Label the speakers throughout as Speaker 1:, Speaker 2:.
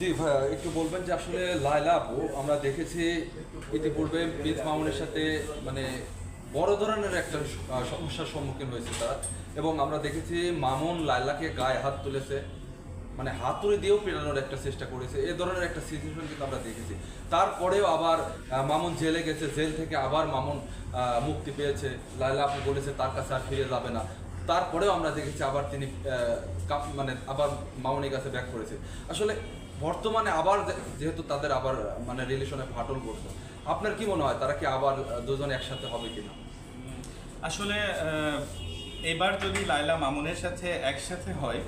Speaker 1: একটু বলবেন যে আসলে লায়লা আপু, আমরা দেখেছি ইতিপূর্বে প্রিন্স মামুনের সাথে মানে বড় ধরনের একটা সমস্যার সম্মুখীন হয়েছে তারা। এবং আমরা দেখেছি মামুন লায়লাকে গায়ে হাত তুলেছে মানে হাতুড়ি দিয়েও পেরানোর একটা চেষ্টা করেছে, এ ধরনের একটা সিচুয়েশন কিন্তু আমরা দেখেছি। তারপরেও আবার মামুন জেলে গেছে, জেল থেকে আবার মামুন মুক্তি পেয়েছে। লায়লা আপু বলেছে, তার কাছে আর ফিরে যাবে না। তারপরেও আমরা দেখেছি আবার তিনি মানে আবার মামুনের কাছে ব্যাক করেছে। আসলে বর্তমানে আবার যেহেতু তাদের আবার মানে রিলেশনে ফাটল পড়ছে আপনার কি মনে হয় তারা কি আবার দুজনে একসাথে হবে কিনা?
Speaker 2: আসলে এবার যদি লাইলা মামুনের সাথে একসাথে হয়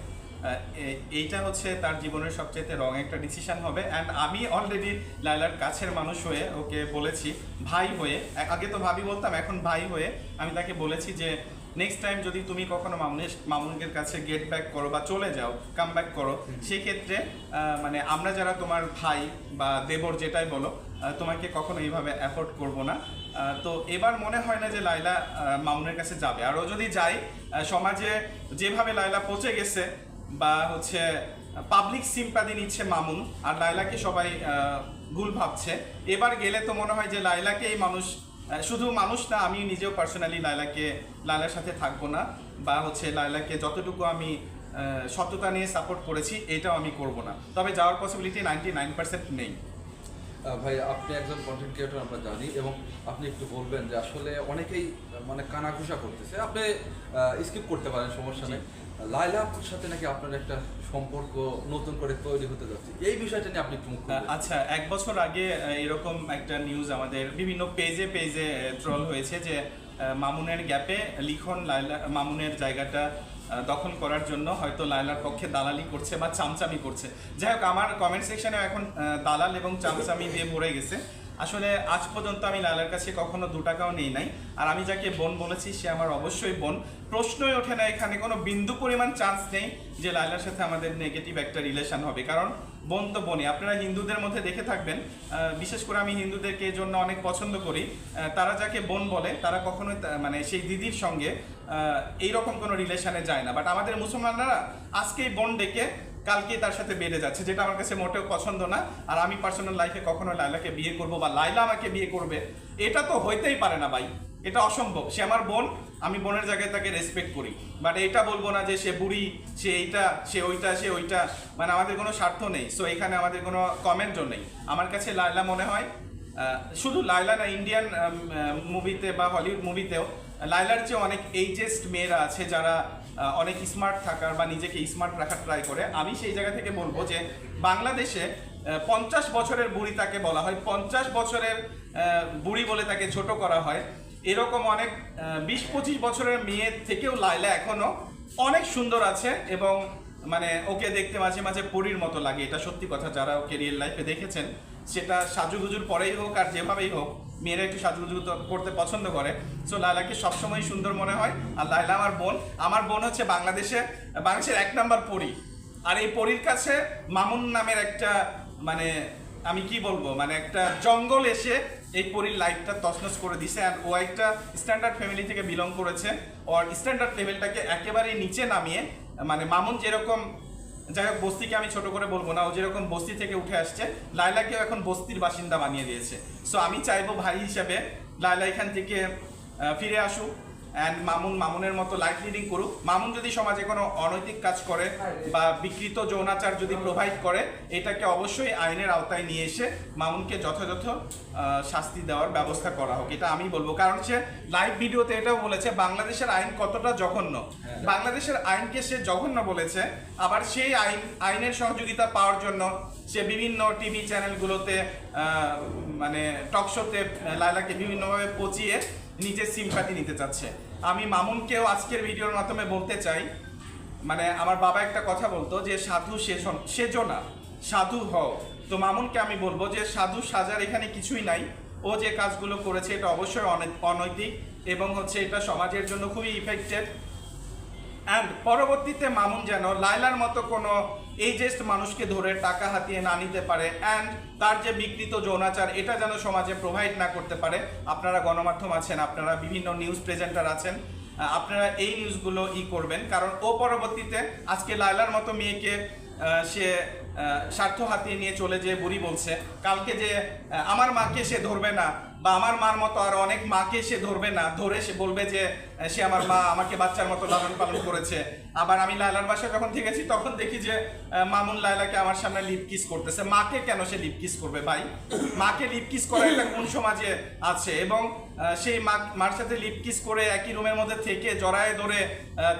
Speaker 2: এইটা হচ্ছে তার জীবনের সবচেয়ে রং একটা ডিসিশন হবে। অ্যান্ড আমি অলরেডি লাইলার কাছের মানুষ হয়ে ওকে বলেছি ভাই হয়ে। আগে তো ভাবি বলতাম এখন ভাই হয়ে আমি তাকে বলেছি যে নেক্সট টাইম যদি তুমি কখনো মামুনের মামুনের কাছে গেট ব্যাক করো বা চলে যাও কাম ব্যাক করো সেক্ষেত্রে মানে আমরা যারা তোমার ভাই বা দেবর যেটাই বলো তোমাকে কখনো এইভাবে অ্যাফোর্ড করব না। তো এবার মনে হয় না যে লাইলা মামুনের কাছে যাবে। আর ও যদি যায় সমাজে যেভাবে লাইলা পচে গেছে বা হচ্ছে পাবলিক সিম্পাদি নিচ্ছে মামুন, আর লাইলাকে সবাই ভুল ভাবছে। এবার গেলে তো মনে হয় যে লাইলাকে এই মানুষ শুধু মানুষ না আমি নিজেও পার্সোনালি লাইলাকে লাইলার সাথে থাকব না, বা হচ্ছে লাইলাকে যতটুকু আমি সততা নিয়ে সাপোর্ট করেছি, এটাও আমি করব না। তবে যাওয়ার পসিবিলিটি নাইনটি নাইন পার্সেন্ট নেই।
Speaker 1: ভাই আপনি একজন কন্টেন্ট ক্রিয়েটর আমরা জানি এবং আপনি একটু বলবেন যে আসলে অনেকেই মানে কানাঘুষা করতেছে। আপনি স্কিপ করতে পারেন সমস্যা নেই। লাইলা আপুর সাথে নাকি আপনার একটা সম্পর্ক নতুন করে তৈরি হতে যাচ্ছে? এই বিষয়টা নিয়ে আপনি একটু
Speaker 2: আচ্ছা এক বছর আগে এরকম একটা নিউজ আমাদের বিভিন্ন পেজে পেজে ট্রল হয়েছে যে মামুনের গ্যাপে লিখন লাইলা মামুনের জায়গাটা দখল করার জন্য হয়তো লাইলার পক্ষে দালালি করছে বা চামচামি করছে। যাই হোক, আমার কমেন্ট সেকশনে এখন দালাল এবং চামচামি দিয়ে ভরে গেছে। আসলে আজ পর্যন্ত আমি লালার কাছে কখনো দু টাকাও নেই নাই। আর আমি যাকে বোন বলেছি, সে আমার অবশ্যই বোন। প্রশ্নই ওঠে না, এখানে কোনো বিন্দু পরিমাণ চান্স নেই যে লাইলার সাথে আমাদের নেগেটিভ একটা রিলেশন হবে। কারণ বোন তো বোনই। আপনারা হিন্দুদের মধ্যে দেখে থাকবেন বিশেষ করে আমি হিন্দুদেরকে এই জন্য অনেক পছন্দ করি। তারা যাকে বোন বলে, তারা কখনোই মানে সেই দিদির সঙ্গে এইরকম কোনো রিলেশনে যায় না। বাট আমাদের মুসলমানরা আজকেই বোন ডেকে কালকে তার সাথে বেড়ে যাচ্ছে, যেটা আমার কাছে মোটেও পছন্দ না। আর আমি পার্সোনাল লাইফে কখনো লাইলাকে বিয়ে করব বা লাইলা আমাকে বিয়ে করবে, এটা তো হইতেই পারে না ভাই। এটা অসম্ভব। সে আমার বোন, আমি বোনের জায়গায় তাকে রেসপেক্ট করি। বাট এটা বলব না যে সে বুড়ি, সে এইটা, সে ওইটা সে ওইটা। মানে আমাদের কোনো স্বার্থ নেই। সো এখানে আমাদের কোনো কমেন্টও নেই। আমার কাছে লাইলা মনে হয় শুধু লাইলা না ইন্ডিয়ান মুভিতে বা হলিউড মুভিতেও লাইলার চেয়ে অনেক এইজেস্ট মেয়েরা আছে যারা অনেক স্মার্ট থাকার বা নিজেকে স্মার্ট রাখার ট্রাই করে, আমি সেই জায়গা থেকে বলব যে বাংলাদেশে পঞ্চাশ বছরের বুড়ি তাকে বলা হয়। পঞ্চাশ বছরের বুড়ি বলে তাকে ছোট করা হয়। এরকম অনেক বিশ পঁচিশ বছরের মেয়ের থেকেও লাইলা এখনও অনেক সুন্দর আছে এবং মানে ওকে দেখতে মাঝে মাঝে পরীর মতো লাগে। এটা সত্যি কথা, যারা ওকে রিয়েল লাইফে দেখেছেন, সেটা সাজুগুজুর পরেই হোক আর যেভাবেই হোক মেয়েরা একটু সাজুগুজু করতে পছন্দ করে। সো লাইলাকে সবসময় সুন্দর মনে হয়। আর লাইলা আমার বোন। আমার বোন হচ্ছে বাংলাদেশে, বাংলাদেশের এক নম্বর পরী। আর এই পরীর কাছে মামুন নামের একটা মানে আমি কি বলব মানে একটা জঙ্গল এসে এই পরীর লাইফটা তছনছ করে দিছে। আর ও একটা স্ট্যান্ডার্ড ফ্যামিলি থেকে বিলং করেছে। ওর স্ট্যান্ডার্ড লেভেলটাকে একেবারেই নিচে নামিয়ে মানে মামুন যেরকম যাই হোক, বস্তিকে আমি ছোট করে বলব না, ও যেরকম বস্তি থেকে উঠে আসছে লাইলাকেও এখন বস্তির বাসিন্দা বানিয়ে দিয়েছে। সো আমি চাইব ভাই হিসেবে লাইলা এখান থেকে ফিরে আসুক। অ্যান্ড মামুন, মামুনের মতো লাইফ লিডিং করুক। মামুন যদি সমাজে কোনো অনৈতিক কাজ করে বা বিকৃত যৌনাচার যদি প্রোভাইড করে, এটাকে অবশ্যই আইনের আওতায় নিয়ে এসে মামুনকে যথাযথ শাস্তি দেওয়ার ব্যবস্থা করা হোক। এটা আমি বলব। কারণ সে লাইভ ভিডিওতে এটাও বলেছে, বাংলাদেশের আইন কতটা জঘন্য? বাংলাদেশের আইনকে সে জঘন্য বলেছে। আবার সেই আইন, আইনের সহযোগিতা পাওয়ার জন্য সে বিভিন্ন টিভি চ্যানেলগুলোতে মানে টক শোতে লাইলাকে বিভিন্নভাবে পচিয়ে নিজের সিম সিম্পাতি নিতে চাচ্ছে। আমি মামুনকেও আজকের ভিডিওর মাধ্যমে বলতে চাই মানে আমার বাবা একটা কথা বলতো যে, সাধু সেজন সেজো না, সাধু হও। তো মামুনকে আমি বলব যে, সাধু সাজার এখানে কিছুই নাই। ও যে কাজগুলো করেছে, এটা অবশ্যই অনে- অনৈতিক এবং হচ্ছে এটা সমাজের জন্য খুবই ইফেক্টেড অ্যান্ড পরবর্তীতে মামুন যেন লাইলার মতো কোনো এইজেস্ট মানুষকে ধরে টাকা হাতিয়ে না নিতে পারে অ্যান্ড তার যে বিকৃত যৌনাচার, এটা যেন সমাজে প্রোভাইড না করতে পারে, আপনারা গণমাধ্যম আছেন, আপনারা বিভিন্ন নিউজ প্রেজেন্টার আছেন আপনারা এই নিউজগুলো ই করবেন। কারণ ও পরবর্তীতে আজকে লাইলার মতো মেয়েকে সে স্বার্থ হাতিয়ে নিয়ে চলে যে বুড়ি বলছে, কালকে যে আমার মাকে সে ধরবে না, বা আমার মার মতো আর অনেক মাকে সে ধরবে না, ধরে সে বলবে যে সে আমার মা আমাকে বাচ্চার মতো লালন পালন করেছে। আবার আমি লায়লার বাসায় যখন থেকেছি, তখন দেখি যে মামুন লায়লাকে আমার সামনে লিপ কিস করতেছে। মাকে কেন সে লিপ কিস করবে ভাই? মাকে লিপ কিস করা একটা কোন সমাজে আছে? এবং সেই মা- মার সাথে লিপ কিস করে একই রুমের মধ্যে থেকে জড়ায় ধরে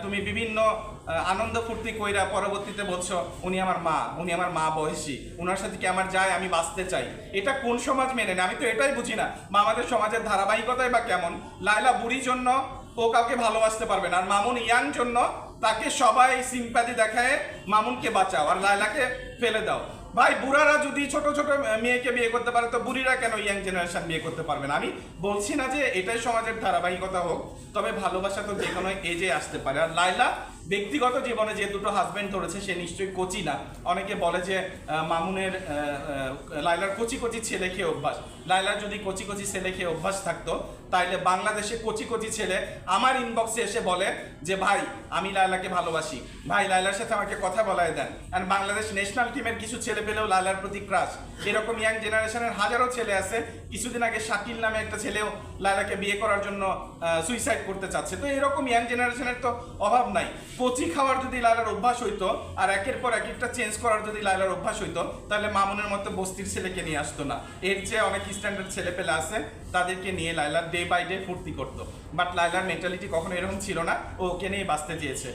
Speaker 2: তুমি বিভিন্ন আনন্দ ফুর্তি কইরা পরবর্তীতে বলছো, উনি আমার মা, উনি আমার মা বয়সী, উনার সাথে কি আমার যায়, আমি বাঁচতে চাই? এটা কোন সমাজ মেনে আমি তো এটাই বুঝি না। মা আমাদের সমাজের ধারাবাহিকতাই বা কেমন? লাইলা বুড়ির জন্য ও কাউকে ভালোবাসতে পারবে না। আর মামুন ইয়াং জন্য তাকে সবাই সিম্প্যাথি দেখায়, মামুনকে বাঁচাও আর লাইলাকে ফেলে দাও। ভাই, বুড়ারা যদি ছোট ছোট মেয়েকে বিয়ে করতে পারে, তো বুড়িরা কেন ইয়াং জেনারেশন বিয়ে করতে পারবে না? আমি বলছি না যে এটাই সমাজের ধারাবাহিকতা হোক, তবে ভালোবাসা তো যে কোনো এজে আসতে পারে। আর লাইলা ব্যক্তিগত জীবনে যে দুটো হাজবেন্ড ধরেছে, সে নিশ্চয়ই কোচি না। অনেকে বলে যে মামুনের লাইলার কচি কচি ছেলে খেয়ে অভ্যাস। লাইলার যদি কচি কচি ছেলে খেয়ে অভ্যাস থাকতো, তাইলে বাংলাদেশে কচি কচি ছেলে আমার ইনবক্সে এসে বলে যে, ভাই, আমি লাইলাকে ভালোবাসি। ভাই লাইলার সাথে আমাকে কথা বলায় দেন। আর বাংলাদেশ ন্যাশনাল টিমের কিছু ছেলে পেলেও লাইলার প্রতি ক্রাশ এরকম ইয়াং জেনারেশনের হাজারো ছেলে আছে। কিছুদিন আগে শাকিল নামে একটা ছেলেও লাইলাকে বিয়ে করার জন্য সুইসাইড করতে চাচ্ছে। তো এরকম ইয়াং জেনারেশনের তো অভাব নাই। কচি খাওয়ার যদি লাইলার অভ্যাস হইতো, আর একের পর এক একটা চেঞ্জ করার যদি লাইলার অভ্যাস হইতো, তাহলে মামুনের মতো বস্তির ছেলেকে নিয়ে আসতো না। এর চেয়ে অনেক স্ট্যান্ডার্ড ছেলে পেলে আছে, তাদেরকে নিয়ে লাইলার ডে বাই ডে ফুর্তি করতো। বাট লাইলার মেন্টালিটি কখনো এরকম ছিল না, ও ওকে নিয়ে বাঁচতে চেয়েছে।